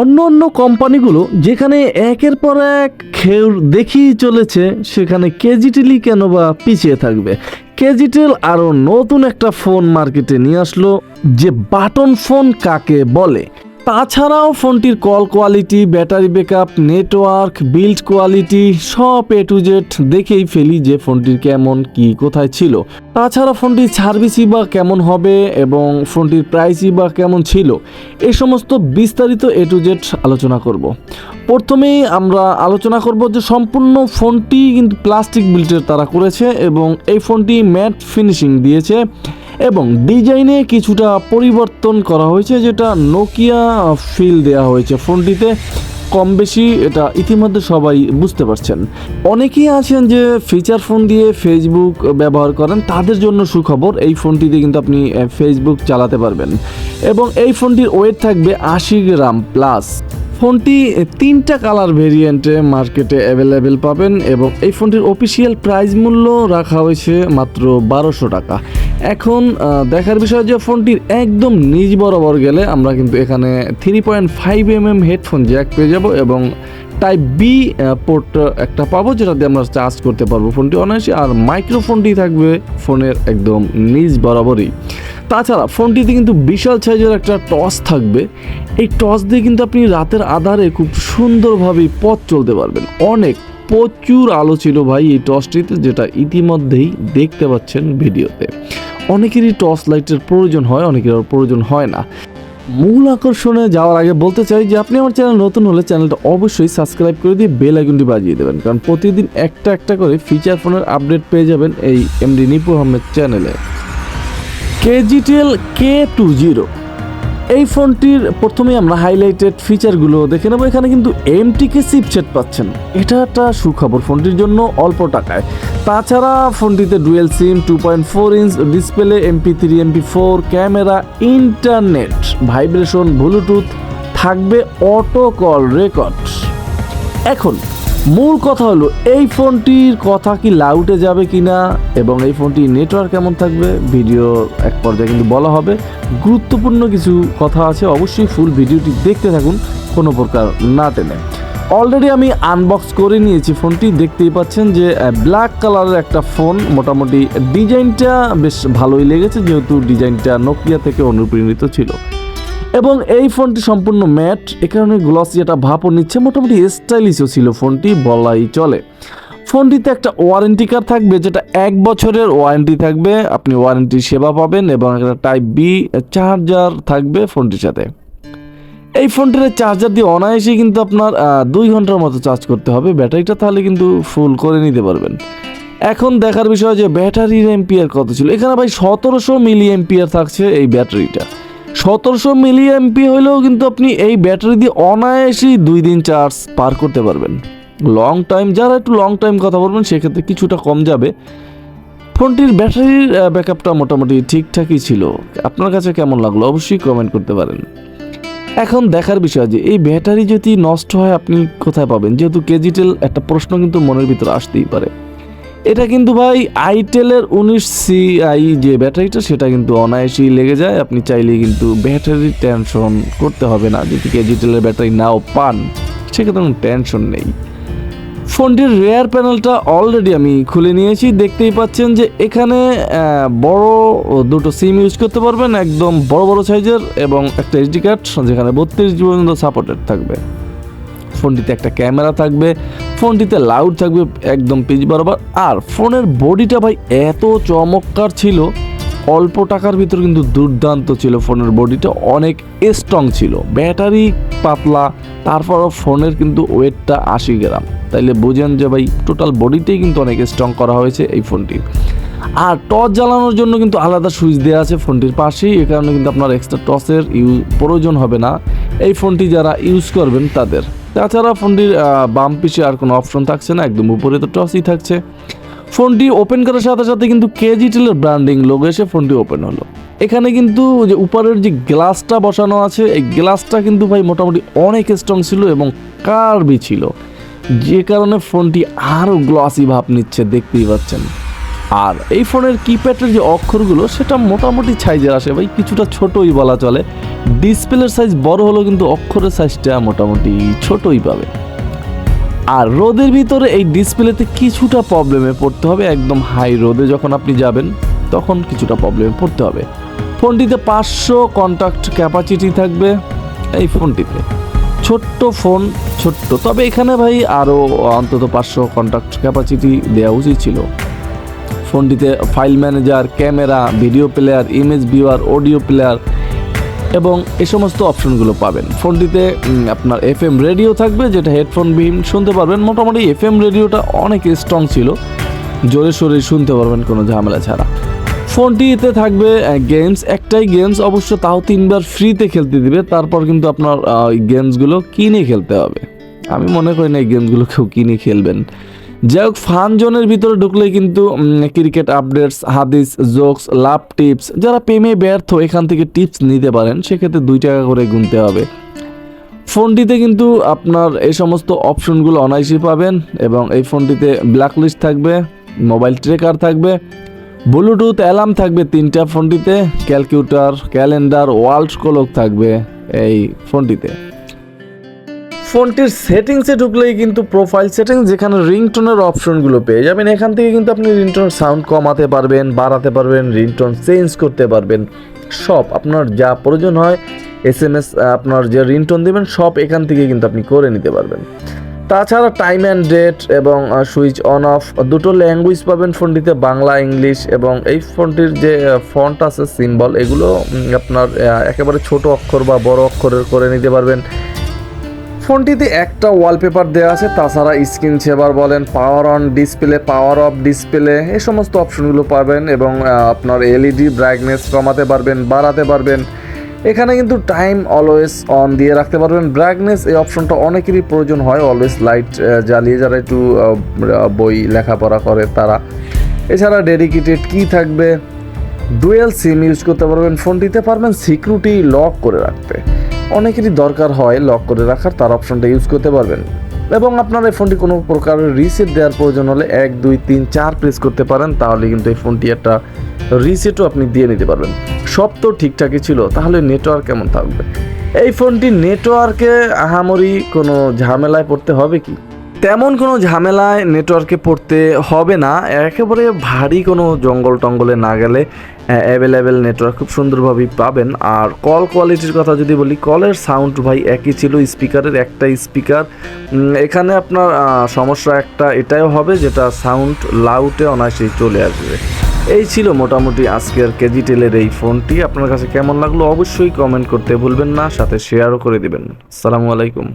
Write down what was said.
অন্য অন্য কোম্পানিগুলো যেখানে একের পর এক খেউর দেখিয়ে চলেছে, সেখানে কেজিটেলই কেন বা পিছিয়ে থাকবে? কেজিটেল আরও নতুন একটা ফোন মার্কেটে নিয়ে আসলো, যে বাটন ফোন কাকে বলে? তাছাড়াও ফোনটির call quality, battery backup, network, build quality সব এ টু জেড দেখেই ফেলি যে ফোনটির কেমন কি কোথায় ছিল। তাছাড়া ফোনটির সার্ভিসই বা কেমন হবে এবং ফোনটির প্রাইসই বা কেমন ছিল এই সমস্ত বিস্তারিত এ টু জেড আলোচনা করব। প্রথমেই আমরা আলোচনা করব যে সম্পূর্ণ ফোনটি কিন্তু প্লাস্টিক বিল্টের তারা করেছে এবং এই ফোনটি ম্যাট ফিনিশিং দিয়েছে। এবং ডিজাইনে কিছুটা পরিবর্তন করা হয়েছে, যেটা নোকিয়া ফিল দেওয়া হয়েছে ফোনটিতে। কম বেশি এটা ইতিমধ্যে সবাই বুঝতে পারছেন। অনেকেই আছেন যে ফিচার ফোন দিয়ে ফেসবুক ব্যবহার করেন, তাদের জন্য সুখবর এই ফোনটিতে কিন্তু আপনি ফেসবুক চালাতে পারবেন। এবং এই ফোনটির ওয়েট থাকবে আশি গ্রাম প্লাস ফোনটি তিনটা কালার ভেরিয়েন্টে মার্কেটে অ্যাভেলেবেল পাবেন এবং এই ফোনটির অফিসিয়াল প্রাইস মূল্য রাখা হয়েছে মাত্র বারোশো টাকা। এখন দেখার বিষয় যে ফোনটির একদম নিজ বরাবর গেলে আমরা কিন্তু এখানে three point five M M headphone jack পেয়ে যাব এবং টাইপ বি পোর্ট একটা পাবো যেটা দিয়ে আমরা চার্জ করতে পারব ফোনটি অনায়াসে। আর মাইক্রোফোনটি থাকবে ফোনের একদম নিজ বরাবরই। তাছাড়া ফোনটিতে কিন্তু বিশাল সাইজের একটা টস থাকবে। এই টস দিয়ে কিন্তু আপনি রাতের আধারে খুব সুন্দরভাবে পথ চলতে পারবেন। অনেক প্রচুর আলো ছিল ভাই এই টর্চটিতে যেটা ইতিমধ্যেই দেখতে পাচ্ছেন ভিডিওতে। অনেকেরই টর্চ লাইটের প্রয়োজন হয়, অনেকের প্রয়োজন হয় না। মূল আকর্ষণে যাওয়ার আগে বলতে চাই যে আপনি আমার চ্যানেল নতুন হলে চ্যানেলটা অবশ্যই সাবস্ক্রাইব করে দিয়ে বেল আইকনটি বাজিয়ে দেবেন। কারণ প্রতিদিন একটা একটা করে ফিচার ফোনের আপডেট পেয়ে যাবেন এই এমডি নিপু আহমেদ চ্যানেলে কেজিটিএল কে টু জিরো এই ফোনটির প্রথমে আমরা হাইলাইটেড ফিচারগুলো দেখে নেব। এখানে কিন্তু এমটিকে চিপসেট পাচ্ছেন। এটা একটা সুখবর ফোনটির জন্য অল্প টাকায়। তাছাড়া ফোনটিতে dual SIM two point four inch display MP three MP four camera internet vibration Bluetooth থাকবে অটো কল রেকর্ড এখন মূল কথা হলো, এই ফোনটির কথা কি লাউটে যাবে কিনা এবং এই ফোনটির নেটওয়ার্ক কেমন থাকবে ভিডিও এক পর্যায়ে কিন্তু বলা হবে। গুরুত্বপূর্ণ কিছু কথা আছে, অবশ্যই ফুল ভিডিওটি দেখতে থাকুন, কোনো প্রকার না টেনে। অলরেডি আমি আনবক্স করে নিয়েছি ফোনটি, দেখতেই পাচ্ছেন যে ব্ল্যাক কালারের একটা ফোন মোটামুটি ডিজাইনটা বেশ ভালোই লেগেছে, যেহেতু ডিজাইনটা নোকিয়া থেকে অনুপ্রেরিত ছিল। এবং এই ফোনটি সম্পূর্ণ ম্যাট, এ কারণে গ্লসি একটা ভাপও নিচ্ছে, মোটামুটি স্টাইলিশও ছিল ফোনটি, বলাই চলে। ফোনটিতে একটা ওয়ারেন্টি কার্ড থাকবে, যেটা এক বছরের ওয়ারেন্টি থাকবে, আপনি ওয়ারেন্টি সেবা পাবেন এবং একটা টাইপ বি চার্জার থাকবে ফোনটির সাথে। এই ফোনটির চার্জার দিয়ে অনায়াসে কিন্তু আপনার দুই ঘণ্টার মতো চার্জ করতে হবে, ব্যাটারিটা তাহলে কিন্তু ফুল করে নিতে পারবেন। এখন দেখার বিষয় যে ব্যাটারির এম্পিয়ার কত ছিল, এখানে ভাই সতেরোশো মিলি এম্পিয়ার থাকছে এই ব্যাটারিটা। সতেরোশো মিলি এমপি হলেও কিন্তু আপনি এই ব্যাটারি দিয়ে অনায়াসেই দুই দিন চার্জ পার করতে পারবেন। লং টাইম যারা একটু লং টাইম কথা বলবেন, সেক্ষেত্রে কিছুটা কম যাবে। ফোনটির ব্যাটারির ব্যাকআপটা মোটামুটি ঠিকঠাকই ছিল। আপনার কাছে কেমন লাগল অবশ্যই কমেন্ট করতে পারেন। এখন দেখার বিষয় যে, এই ব্যাটারি যদি নষ্ট হয়, আপনি কোথায় পাবেন? যেহেতু কেজিটেল একটা প্রশ্ন কিন্তু মনের ভিতরে আসতেই পারে। এটা কিন্তু ভাই আইটেলের উনিশ সি আই যে ব্যাটারিটা, সেটা কিন্তু অনায়াসেই লেগে যায়। আপনি চাইলেই কিন্তু ব্যাটারি টেনশন করতে হবে না। যদি কেজিটেলের ব্যাটারি নাও পান, সেক্ষেত্রে কোনো টেনশন নেই। ফোনটির রেয়ার প্যানেলটা অলরেডি আমি খুলে নিয়েছি। দেখতেই পাচ্ছেন যে এখানে বড় দুটো সিম ইউজ করতে পারবেন, একদম বড় বড় সাইজের এবং একটা এইচডি কার্ড যেখানে বত্রিশ পর্যন্ত সাপোর্টেড থাকবে। ফোনটিতে একটা ক্যামেরা থাকবে, ফোনটিতে লাউড থাকবে একদম পিচ বরাবর, আর ফোনের বডিটা ভাই এত চমৎকার ছিল, অল্প টাকার ভিতর কিন্তু দুর্দান্ত ছিল ফোনের বডিটা, অনেক স্ট্রং ছিল। ব্যাটারি পাতলা, তারপরও ফোনের কিন্তু ওয়েটটা আশি গ্রাম। তাইলে বোঝেন যে ভাই টোটাল বডিতেই কিন্তু অনেক স্ট্রং করা হয়েছে এই ফোনটি। আর টর্চ জ্বালানোর জন্য কিন্তু আলাদা সুইচ দেওয়া আছে ফোনটির পাশেই। এ কারণে কিন্তু আপনার এক্সট্রা টর্চের ইউ প্রয়োজন হবে না। এই ফোনটি যারা ইউজ করবেন তাদের। তাছাড়া ফোনটির বাম পিছে আর কোনো অপশন থাকছে না, একদম উপরে তো টসই থাকছে। ফোনটি ওপেন করার সাথে সাথে কিন্তু কেজিটেলের ব্র্যান্ডিং লোগো এসে ফোনটি ওপেন হলো। এখানে কিন্তু যে উপরের যে গ্লাসটা বসানো আছে, এই গ্লাসটা কিন্তু ভাই মোটামুটি অনেক স্ট্রং ছিল এবং কার্বি ছিল। যে কারণে ফোনটি আরও গ্লসি ভাব নিচ্ছে, দেখতেই পাচ্ছেন। আর এই ফোনের কিপ্যাডের যে অক্ষরগুলো, সেটা মোটামুটি সাইজের আসে ভাই, কিছুটা ছোটই বলা চলে। ডিসপ্লের সাইজ বড় হলেও কিন্তু অক্ষরের সাইজটা মোটামুটি ছোটই পাবে। আর রোদের ভিতরে এই ডিসপ্লেতে কিছুটা প্রবলেমে পড়তে হবে, একদম হাই রোদে যখন আপনি যাবেন, তখন কিছুটা প্রবলেমে পড়তে হবে। ফোনটিতে পাঁচশো কন্ট্যাক্ট ক্যাপাসিটি থাকবে এই ফোনটিতে। ছোট্ট ফোন, ছোট্ট। তবে এখানে ভাই আরও অন্তত পাঁচশো কন্ট্যাক্ট ক্যাপাসিটি দেওয়া উচিত ছিল। ফোনটিতে file manager, camera, video player image viewer audio player এবং এ সমস্ত অপশনগুলো পাবেন। ফোনটিতে আপনার এফ এম রেডিও থাকবে, যেটা হেডফোন বিহীন শুনতে পারবেন। মোটামুটি এফ এম রেডিওটা অনেক স্ট্রং ছিল। জোরে সোরে শুনতে পারবেন, কোনো ঝামেলা ছাড়া। ফোনটিতে থাকবে গেমস একটাই গেমস অবশ্য তাও তিনবার ফ্রিতে খেলতে দিবে। তারপর কিন্তু আপনার গেমসগুলো কিনে খেলতে হবে। আমি মনে করি না এই গেমসগুলো কেউ কিনে খেলবেন। যাই হোক ফান জোনের ভিতরে ঢুকলে কিন্তু ক্রিকেট আপডেটস হাদিস জোকস লাভ টিপস যারা প্রেমে ব্যর্থ, এখান থেকে টিপস নিতে পারেন, সেক্ষেত্রে দুই টাকা করে গুনতে হবে। ফোনটিতে কিন্তু আপনার এই সমস্ত অপশনগুলো অনায়াসই পাবেন এবং এই ফোনটিতে ব্ল্যাকলিস্ট থাকবে মোবাইল ট্রেকার থাকবে ব্লুটুথ অ্যালার্ম থাকবে তিনটা ফোনটিতে ক্যালকুলেটর ক্যালেন্ডার ওয়ার্ল্ড ক্লক থাকবে এই ফোনটিতে। ফোনটির সেটিংসে ঢুকলেই কিন্তু প্রোফাইল সেটিংস যেখানে রিংটোনের অপশনগুলো পেয়ে যাবেন। এখান থেকে কিন্তু আপনি রিংটোন সাউন্ড কমাতে পারবেন, বাড়াতে পারবেন রিংটোন চেঞ্জ করতে পারবেন। সব আপনার যা প্রয়োজন হয় এস এম এস আপনার যে রিংটোন দেবেন, সব এখান থেকে কিন্তু আপনি করে নিতে পারবেন। তাছাড়া টাইম অ্যান্ড ডেট এবং সুইচ অন অফ দুটো ল্যাঙ্গুয়েজ পাবেন ফোনটিতে, বাংলা, ইংলিশ এবং এই ফোনটির যে ফন্ট আছে সিম্বল এগুলো আপনার একেবারে ছোট অক্ষর বা বড় অক্ষরের করে নিতে পারবেন। ফোনটিতে একটা ওয়ালপেপার দেওয়া আছে, তাছাড়া স্ক্রিন সেভার বলেন power on display power off display এই সমস্ত অপশনগুলো পাবেন এবং আপনার এলইডি ব্রাইটনেস কমাতে পারবেন, বাড়াতে পারবেন। এখানে কিন্তু টাইম অলওয়েজ অন দিয়ে রাখতে পারবেন। ব্রাইটনেস এই অপশনটা অনেকেরই প্রয়োজন হয় অলওয়েজ লাইট জ্বালিয়ে যারা একটু বই লেখাপড়া করে তারা। এছাড়া ডেডিকেটেড কি থাকবে। ডুয়েল সিম ইউজ করতে পারবেন। ফোনটিতে পারবেন সিকিউরিটি লক করে রাখতে। অনেকেরই দরকার হয় লক করে রাখার, তার অপশনটা ইউজ করতে পারবেন। এবং আপনার এই ফোনটি কোনো প্রকারের রিসেট দেওয়ার প্রয়োজন হলে এক, দুই, তিন, চার প্রেস করতে পারেন, তাহলে কিন্তু এই ফোনটি একটা রিসেটও আপনি দিয়ে নিতে পারবেন। সব তো ঠিকঠাকই ছিল, তাহলে নেটওয়ার্ক কেমন থাকবে? এই ফোনটি নেটওয়ার্কে আহামরি কোনো ঝামেলায় পড়তে হবে কি? তেমন কোনো ঝামেলায় নেটওয়ার্কে পড়তে হবে না। একেবারে ভারী কোনো জঙ্গল টঙ্গলে না গেলে অ্যাভেলেবেল নেটওয়ার্ক খুব সুন্দরভাবেই পাবেন। আর কল কোয়ালিটির কথা যদি বলি কলের সাউন্ড ভাই একই ছিল স্পিকারের একটা স্পিকার এখানে আপনার সমস্যা একটা এটাও হবে, যেটা সাউন্ড লাউটে অনায়াসেই চলে আসবে। এই ছিল মোটামুটি আজকের কেজি টেলের এই ফোনটি। আপনার কাছে কেমন লাগল অবশ্যই কমেন্ট করতে ভুলবেন না, সাথে শেয়ারও করে দেবেন। আসসালামু আলাইকুম।